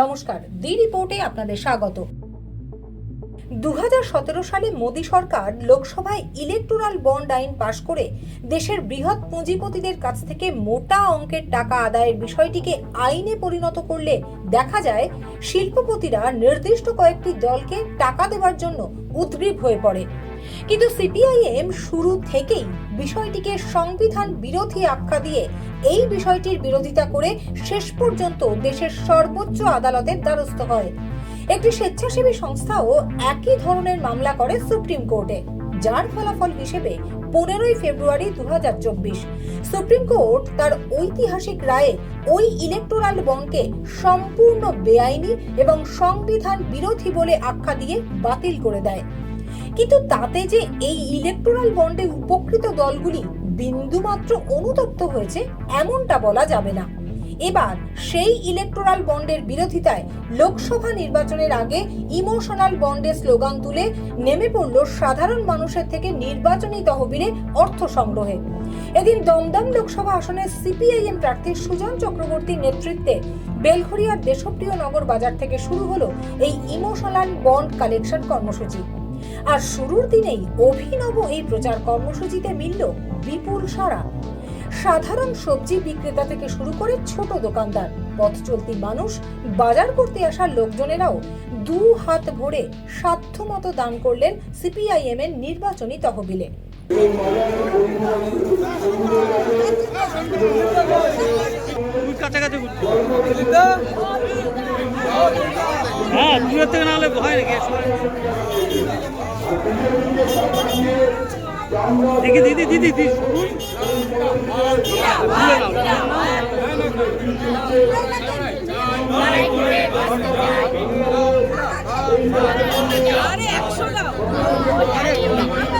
নমস্কার দি রিপোর্টে আপনাদের স্বাগত। দু হাজার সতেরো সালে মোদী সরকার লোকসভায় ইলেকটোরাল বন্ড আইন পাশ করে দেশের বৃহৎ পুঁজিপতিদের কাছ থেকে মোটা অঙ্কের টাকা আদায়ের বিষয়টিকে আইনে পরিণত করলে দেখা যায় শিল্পপতিরা নির্দিষ্ট কয়েকটি দলকে টাকা দেওয়ার জন্য উদ্গ্রীব হয়ে পড়ে। কিন্তু সিপিআইএম শুরু থেকেই বিষয়টিকে সংবিধান বিরোধী আখ্যা দিয়ে এই বিষয়টির বিরোধিতা করে শেষ পর্যন্ত দেশের সর্বোচ্চ আদালতের দ্বারস্থ হয়। একটি স্বেচ্ছাসেবী সংস্থাও একই ধরনের মামলা করে সুপ্রিম কোর্টে, যার ফলাফল হিসেবে পনেরোই ফেব্রুয়ারি দু হাজার চব্বিশ। সুপ্রিম কোর্ট তার ঐতিহাসিক রায়ে ওই ইলেকটোরাল বনকে সম্পূর্ণ বেআইনি এবং সংবিধান বিরোধী বলে আখ্যা দিয়ে বাতিল করে দেয়। কিন্তু তাতে যে এই ইলেকটোরাল বন্ডে উপকৃত দলগুলি বিন্দুমাত্র অনুতপ্ত হয়েছে, এমনটা বলা যাবে না। এবার সেই ইলেকটোরাল বন্ডের বিরোধিতায় লোকসভা নির্বাচনের আগে ইমোশনাল বন্ডের স্লোগান তুলে নেমে পড়ল সাধারণ মানুষের থেকে নির্বাচনী তহবিলে অর্থ সংগ্রহে। এদিন দমদম লোকসভা আসনে সিপিআইএম প্রার্থী সুজন চক্রবর্তীর নেতৃত্বে বেলঘরিয়ার দেশপ্রিয় নগর বাজার থেকে শুরু হলো এই ইমোশনাল বন্ড কালেকশন কর্মসূচি। আর শুরুর দিনেই অভিনব এই প্রচার কর্মসূচিতে মিলল বিপুল সাড়া। সাধারণ সবজি বিক্রেতা থেকে শুরু করে ছোট দোকানদার, পথ চলতি মানুষ, বাজার করতে আসা লোকজনেরাও দু হাত ভরে সাধ্যমতো দান করলেন সিপিআইএম এর নির্বাচনী তহবিলে। কাছাকাছি দূরের থেকে না হলে হয় নাকি দেখি দিদি দিদি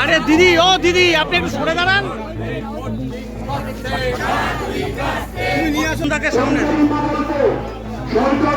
আরে দিদি, ও দিদি, আপনি একটু সরে দাঁড়ান। নিয়ে আসুন তাকে সামনে। সরকার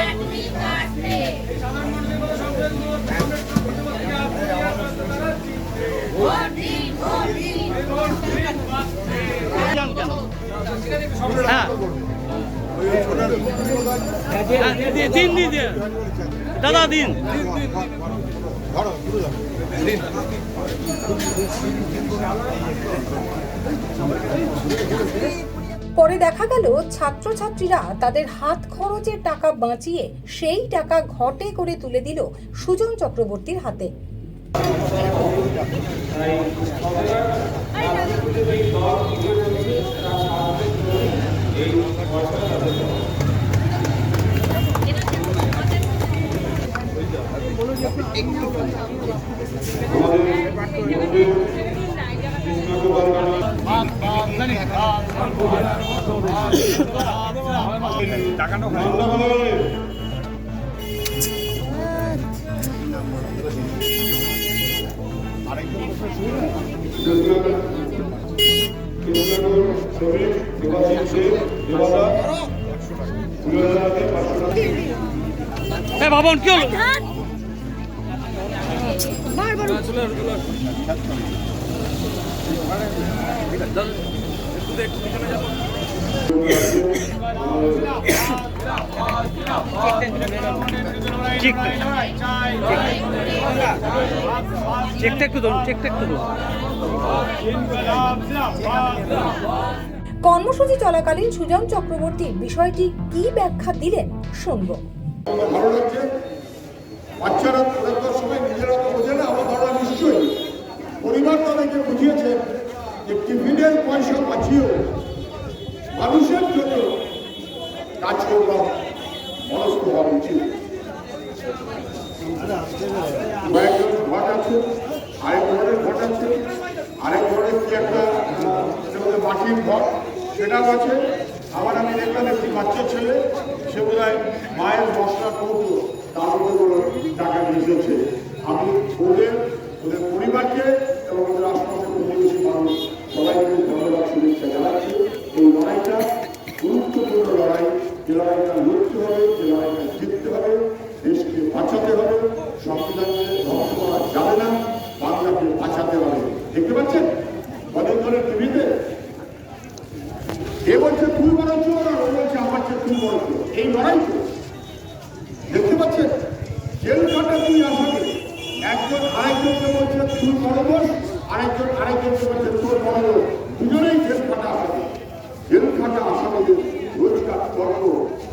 হ্যাঁ। হ্যাঁ, দিন দিন। দাদা দিন। পরে দেখা গেল ছাত্রছাত্রীরা তাদের হাত খরচের টাকা বাঁচিয়ে সেই টাকা ঘটে করে তুলে দিল সুজন চক্রবর্তীর হাতে। এ বাবন কি হলো? চেক চেকটা একটু ধরুন চেকটা একটু ধরুন কর্মসূচি চলাকালীন সুজন চক্রবর্তী বিষয়টি কি ব্যাখ্যা দিলেন শুনব। ভালো লাগছে বাচ্চারা পড়ার সময় নিজেরা তো বোঝে না আমার ধারণা নিশ্চয়ই। পরিবার তাদেরকে বুঝিয়েছে যে টিফিনের পয়সা বাঁচিয়েও মানুষের জন্য কাজ করবার মনস্ক হওয়া উচিত। কয়েকজন ঘট আছে আরেক ধরনের ঘট আছে আরেক ধরনের কি একটা মাটির ঘট? সেটাও আছে। আবার আমি দেখলাম একটি বাচ্চা ছেলে, সে বোধ মায়ের মশলা কৌটো তার উপর টাকা ভেসেছে আমি ওদের ওদের পরিবারকে এবং ওদের আশপাশের প্রতিবেশী মানুষ সবাইকে ধন্যবাদ, শুভেচ্ছা জানাচ্ছি। এই লড়াইটা গুরুত্বপূর্ণ লড়াই, যে লড়াইটা লড়তে হবে, যে লড়াইটা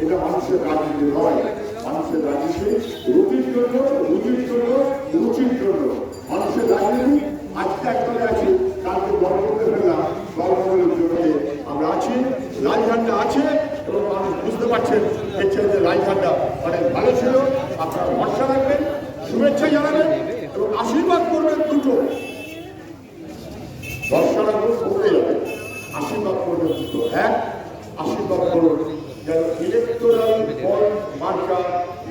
এটা মানুষের রাজনীতি নয়। মানুষের রাজনীতি রুটির জন্য রুটির জন্য, রুচির জন্য। মানুষের রাজনীতি আজকে একবারে আছে, কালকে গর্ব করতে গর্বের জন্য আমরা আছি ঝান্ডা আছে এবং মানুষ বুঝতে পারছেন দেখছেন যে ঝান্ডা অনেক ভালো ছিল। আপনারা ভরসা রাখবেন, শুভেচ্ছা জানাবেন এবং আশীর্বাদ করবেন দুটো। ভরসা রাখবেন করতে যাবে আশীর্বাদ করবেন দুটো। এক, আশীর্বাদ করুন। যেন ইলেকটোরাল বল মার্কা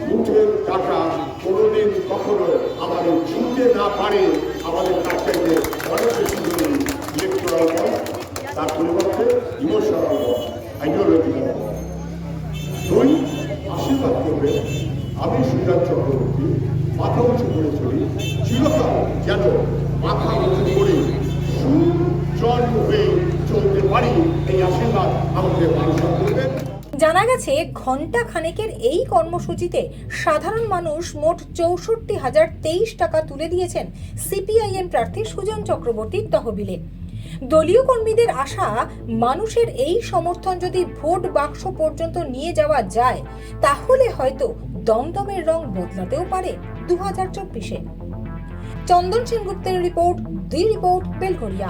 মুঠের টাকা কোনোদিন কখনো আমাদের ছুটতে না পারে আমাদের থেকে অনেক বেশি জরুরি ইলেকটোরাল বল, তার পরিবর্তে ইমোশনাল বল আইডিওলজিক্যাল বল। দুই, আশীর্বাদ করবে। আমি সুজাত চক্রবর্তী, মাথা উঁচু করে চলি, চিরকাল যেন মাথা উঁচু করে সুজন হয়ে চলতে পারি, এই আশীর্বাদ আমাদের মানুষ করবেন জানা গেছে ঘণ্টা খানেকের এই কর্মসূচিতে সাধারণ মানুষ মোট চৌষট্টি হাজার তেইশ টাকা তুলে দিয়েছেন সিপিআইএম প্রার্থী সুজন চক্রবর্তীর তহবিলে। দলীয় কর্মীদের আশা, মানুষের এই সমর্থন যদি ভোট বাক্স পর্যন্ত নিয়ে যাওয়া যায়, তাহলে হয়তো দমদমের রং বদলাতেও পারে দু হাজার চব্বিশে। চন্দন সেনগুপ্তের রিপোর্ট দি রিপোর্ট বেলঘরিয়া